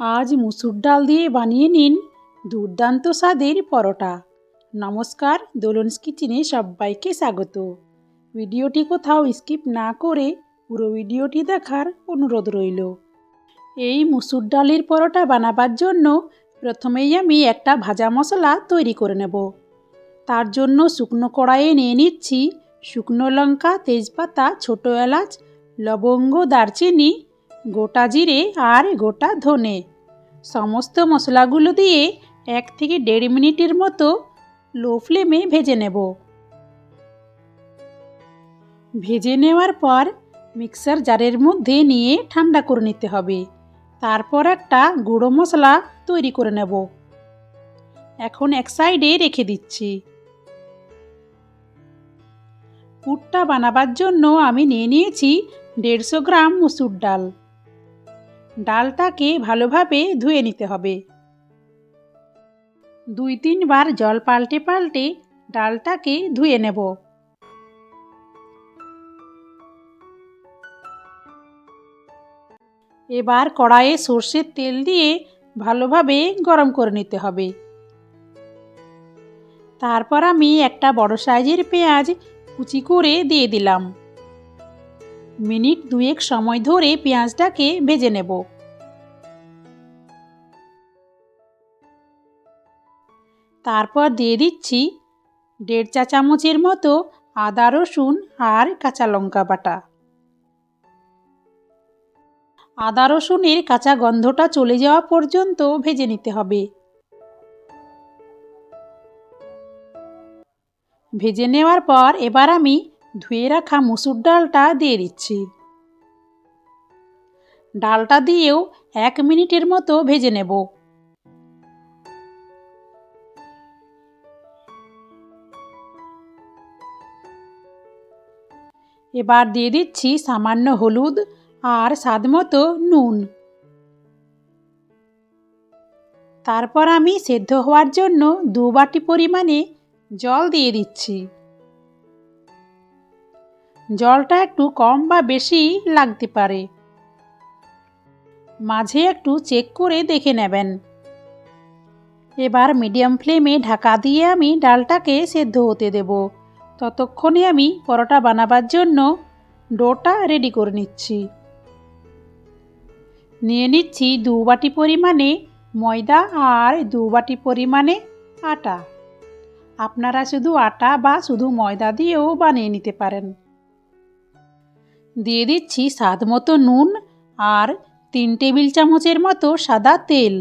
আজ মুসুর ডাল দিয়ে বানিয়ে নিন দুর্দান্ত স্বাদের পরোটা। নমস্কার, দোলনস কিচেনে সবাইকে স্বাগত। ভিডিওটি কোথাও স্কিপ না করে পুরো ভিডিওটি দেখার অনুরোধ রইল। এই মুসুর ডালের পরোটা বানাবার জন্য প্রথমেই আমি একটা ভাজা মশলা তৈরি করে নেব। তার জন্য শুকনো কড়াইয়ে নিয়ে নিচ্ছি শুকনো লঙ্কা, তেজপাতা, ছোটো এলাচ, লবঙ্গ, দারচিনি গোটা জিরে আর গোটা ধনে। সমস্ত মশলাগুলো দিয়ে এক থেকে দেড় মিনিটের মতো লো ফ্লেমে ভেজে নেব। ভেজে নেওয়ার পর মিক্সার জারের মধ্যে নিয়ে ঠান্ডা করে নিতে হবে। তারপর একটা গুঁড়ো মশলা তৈরি করে নেব। এখন এক সাইডে রেখে দিচ্ছি। পুরটা বানাবার জন্য আমি নিয়ে নিয়েছি দেড়শো গ্রাম মুসুর ডাল। ডালটাকে ভালোভাবে ধুয়ে নিতে হবে। দুই তিনবার জল পাল্টে পাল্টে ডালটাকে ধুয়ে নেব। এবার কড়াইয়ে সর্ষের তেল দিয়ে ভালোভাবে গরম করে নিতে হবে। তারপর আমি একটা বড় সাইজের পেঁয়াজ কুচি করে দিয়ে দিলাম। মিনিট দুয়েক সময় ধরে পেঁয়াজটাকে ভেজে নেব। তারপর দিয়ে দিচ্ছি দেড় চা চামচের মতো আদা, রসুন আর কাঁচা লঙ্কা বাটা। আদা, রসুনের কাঁচা গন্ধটা চলে যাওয়া পর্যন্ত ভেজে নিতে হবে। ভেজে নেওয়ার পর এবার আমি ধুয়ে রাখা মুসুর ডালটা দিয়ে দিচ্ছি। ডালটা দিয়েও এক মিনিটের মতো ভেজে নেব। এবার দিয়ে দিচ্ছি সামান্য হলুদ আর স্বাদমতো নুন। তারপর আমি সেদ্ধ হওয়ার জন্য দু বাটি পরিমাণে জল দিয়ে দিচ্ছি। জলটা একটু কম বা বেশি লাগতে পারে। মাঝে একটু চেক করে দেখে নেবেন। এবার মিডিয়াম ফ্লেমে ঢাকা দিয়ে আমি ডালটাকে সেদ্ধ হতে দেব। ততক্ষণে আমি পরোটা বানাবার জন্য ডোটা রেডি করে নিচ্ছি। নিয়ে নিচ্ছি দু বাটি পরিমাণে ময়দা আর দু বাটি পরিমাণে আটা। আপনারা শুধু আটা বা শুধু ময়দা দিয়েও বানিয়ে নিতে পারেন। দিয়ে দিচ্ছি স্বাদ মতো নুন আর তিন টেবিল চামচের মতো সাদা তেল।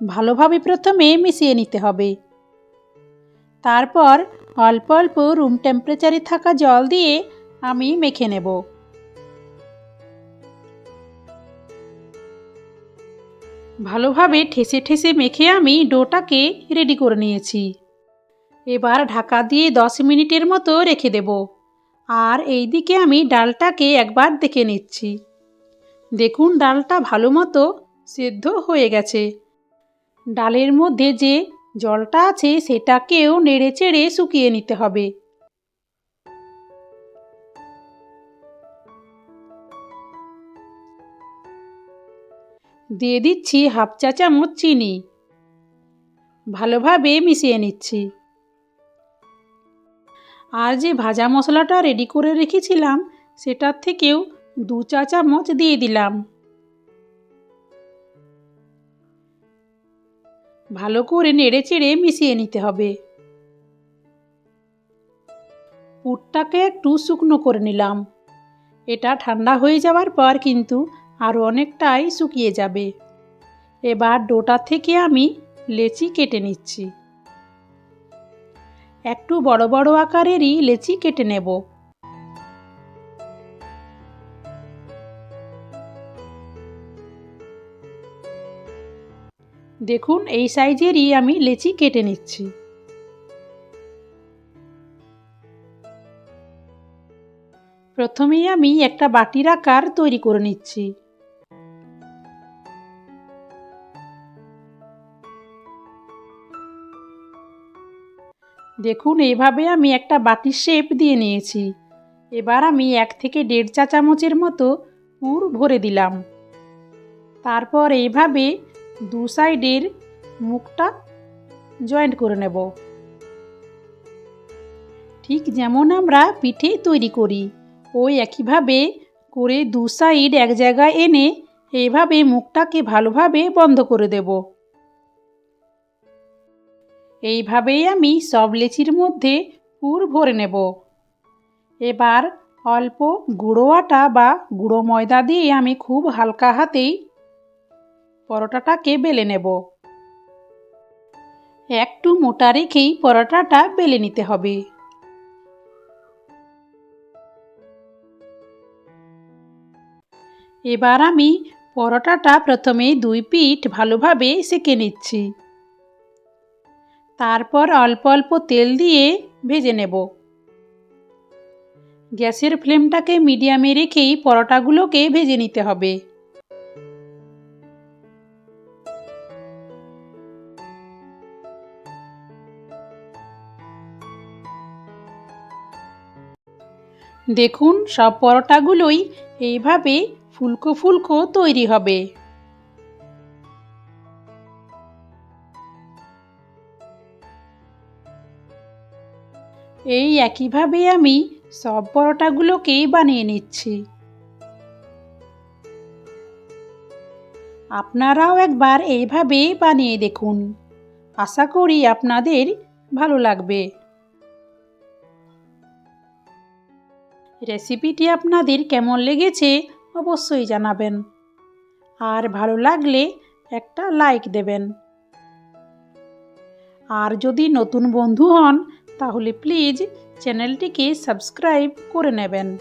ভালোভাবে প্রথমে মিশিয়ে নিতে হবে। তারপর অল্প অল্প রুম টেম্পারেচারে থাকা জল দিয়ে আমি মেখে নেব। ভালোভাবে ঠেসে ঠেসে মেখে আমি ডোটাকে রেডি করে নিয়েছি। এবার ঢাকা দিয়ে দশ মিনিটের মতো রেখে দেব। আর এই দিকে আমি ডালটাকে একবার দেখে নিচ্ছি। দেখুন, ডালটা ভালো মতো সেদ্ধ হয়ে গেছে। ডালের মধ্যে যে জলটা আছে, সেটাকেও নেড়ে চেড়ে শুকিয়ে নিতে হবে। দিয়ে দিচ্ছি হাফ চা চামচ চিনি। ভালোভাবে মিশিয়ে নিচ্ছি। আর যে ভাজা মশলাটা রেডি করে রেখেছিলাম, সেটার থেকেও দু চা চামচ দিয়ে দিলাম। ভালো করে নেড়ে চেড়ে মিশিয়ে নিতে হবে। পুরটাকে একটু শুকনো করে নিলাম। এটা ঠান্ডা হয়ে যাওয়ার পর কিন্তু আরও অনেকটাই শুকিয়ে যাবে। এবার ডোটা থেকে আমি লেচি কেটে নিচ্ছি। একটু বড় বড় আকারেরই লেচি কেটে নেব। দেখুন, এই সাইজেরই আমি লেচি কেটে নিচ্ছি। প্রথমেই আমি একটা বাটির আকার তৈরি করে নিচ্ছি। দেখুন এইভাবে আমি একটা বাটির শেপ দিয়ে নিয়েছি। এবার আমি এক থেকে দেড় চা চামচের মতো পুর ভরে দিলাম। তারপর এইভাবে দু সাইডের মুখটা জয়েন্ট করে নেব। ঠিক যেমন আমরা পিঠে তৈরি করি, ওই একইভাবে করে দু সাইড এক জায়গায় এনে এইভাবে মুখটাকে ভালোভাবে বন্ধ করে দেব। এইভাবেই আমি সব লেচির মধ্যে পুর ভরে নেব। এবার অল্প গুঁড়ো আটা বা গুঁড়ো ময়দা দিয়ে আমি খুব হালকা হাতেই পরোটাটাকে বেলে নেব। একটু মোটা রেখেই পরোটাটা বেলে নিতে হবে। এবার আমি পরোটাটা প্রথমে দুই পিঠ ভালোভাবে সেঁকে নিচ্ছি। তারপর অল্প অল্প তেল দিয়ে ভেজে নেব। গ্যাসের ফ্লেমটাকে মিডিয়ামে রেখেই পরোটাগুলোকে ভেজে নিতে হবে। দেখুন, সব পরোটাগুলোই এইভাবে ফুলকো ফুলকো তৈরি হবে। এই একইভাবে আমি সব পরোটাগুলোকেই বানিয়ে নিচ্ছি। আপনারাও একবার এইভাবে বানিয়ে দেখুন। আশা করি আপনাদের ভালো লাগবে। রেসিপিটি আপনাদের কেমন লেগেছে অবশ্যই জানাবেন। আর ভালো লাগলে একটা লাইক দেবেন। আর যদি নতুন বন্ধু হন তাহলে প্লিজ চ্যানেলটিকে সাবস্ক্রাইব করে নেবেন।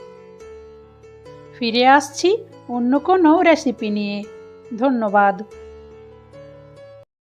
ফিরে আসছি অন্য কোনো রেসিপি নিয়ে। ধন্যবাদ।